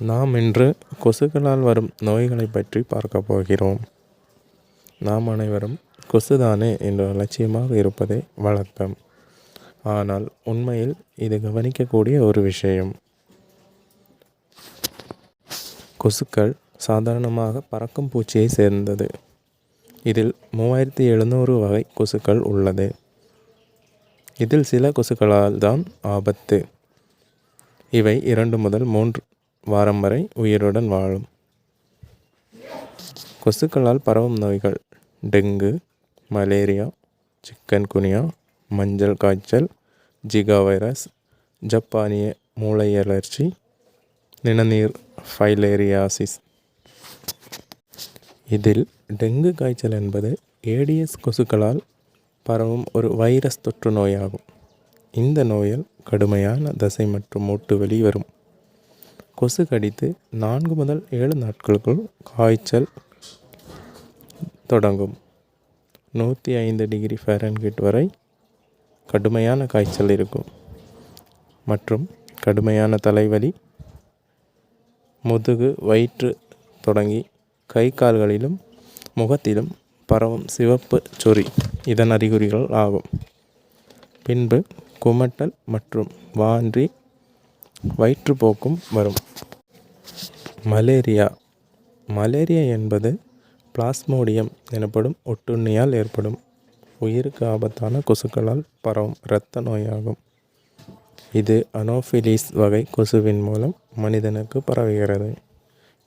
நாம் இன்று கொசுக்களால் வரும் நோய்களை பற்றி பார்க்க போகிறோம். நாம் அனைவரும் கொசுதானே என்று அலட்சியமாக இருப்பதே வழக்கம் ஆனால் உண்மையில் இது கவனிக்கக்கூடிய ஒரு விஷயம். கொசுக்கள் சாதாரணமாக பறக்கும் பூச்சியை சேர்ந்தது. இதில் மூவாயிரத்தி எழுநூறு வகை கொசுக்கள் உள்ளது. இதில் சில கொசுக்களால் தான் ஆபத்து. இவை இரண்டு முதல் மூன்று வாரம் வரை உயிருடன் வாழும். கொசுக்களால் பரவும் நோய்கள் டெங்கு மலேரியா சிக்கன் குனியா மஞ்சள் காய்ச்சல் ஜிகா வைரஸ் ஜப்பானிய மூளை அலர்ச்சி நிணநீர் ஃபைலேரியாசிஸ். இதில் டெங்கு காய்ச்சல் என்பது ஏடிஎஸ் கொசுக்களால் பரவும் ஒரு வைரஸ் தொற்று நோயாகும். இந்த நோயால் கடுமையான தசை மற்றும் மூட்டு வெளிவரும் வரும். கொசு கடித்து நான்கு முதல் ஏழு நாட்களுக்குள் காய்ச்சல் தொடங்கும். நூற்றி ஐந்து டிகிரி ஃபேரன்கிட் வரை கடுமையான காய்ச்சல் இருக்கும். மற்றும் கடுமையான தலைவலி முதுகு வயிற்று தொடங்கி கை கால்களிலும் முகத்திலும் பரவும் சிவப்பு சொறி இதன் அறிகுறிகள் ஆகும். பின்பு குமட்டல் மற்றும் வாந்தி வயிற்றுப்போக்கும் வரும். மலேரியா. மலேரியா என்பது பிளாஸ்மோடியம் எனப்படும் ஒட்டுண்ணியால் ஏற்படும் உயிருக்கு ஆபத்தான கொசுக்களால் பரவும் இரத்த நோயாகும். இது அனோஃபிலிஸ் வகை கொசுவின் மூலம் மனிதனுக்கு பரவுகிறது.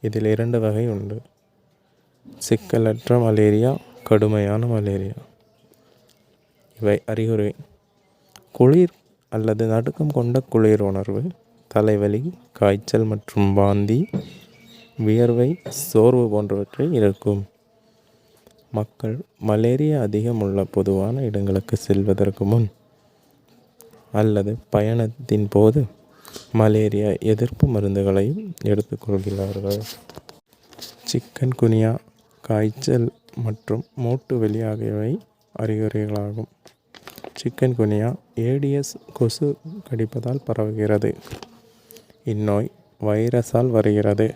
இதில் இரண்டு வகை உண்டு. சிக்கலற்ற மலேரியா கடுமையான மலேரியா. இவை அறிகுறி. குளிர் அல்லது நடுக்கம் கொண்ட குளிர் உணர்வு தலைவலி காய்ச்சல் மற்றும் வாந்தி வியர்வை சோர்வு போன்றவற்றை இருக்கும். மக்கள் மலேரியா அதிகம் உள்ள பொதுவான இடங்களுக்கு செல்வதற்கு முன் அல்லது பயணத்தின் போது மலேரியா எதிர்ப்பு மருந்துகளையும் எடுத்துக்கொள்கிறார்கள். சிக்கன் குனியா காய்ச்சல் மற்றும் மூட்டு வலி ஆகியவை அறிகுறிகளாகும். சிக்கன் குனியா ஏடிஎஸ் கொசு கடிப்பதால் பரவுகிறது. இந்நோய் வைரஸால் வருகிறது.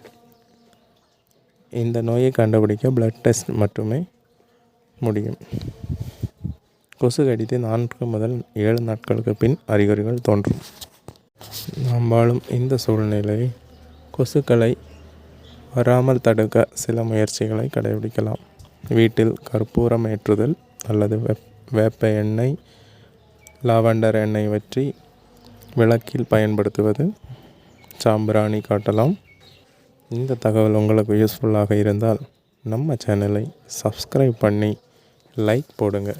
இந்த நோயை கண்டுபிடிக்க பிளட் டெஸ்ட் மட்டுமே முடியும். கொசு கடித்து நான்கு முதல் ஏழு நாட்களுக்கு பின் அறிகுறிகள் தோன்றும். நாம் வாழும் இந்த சூழ்நிலை கொசுக்களை வராமல் தடுக்க சில முயற்சிகளை கடைபிடிக்கலாம். வீட்டில் கற்பூரம் ஏற்றுதல் அல்லது வெப் வேப்ப எண்ணெய் லாவெண்டர் எண்ணெய் வற்றி விளக்கில் பயன்படுத்துவது சாம்பிராணி காட்டலாம். இந்த தகவல் உங்களுக்கு யூஸ்ஃபுல்லாக இருந்தால் நம்ம சேனலை சப்ஸ்கிரைப் பண்ணி லைக் போடுங்க.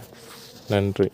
நன்றி.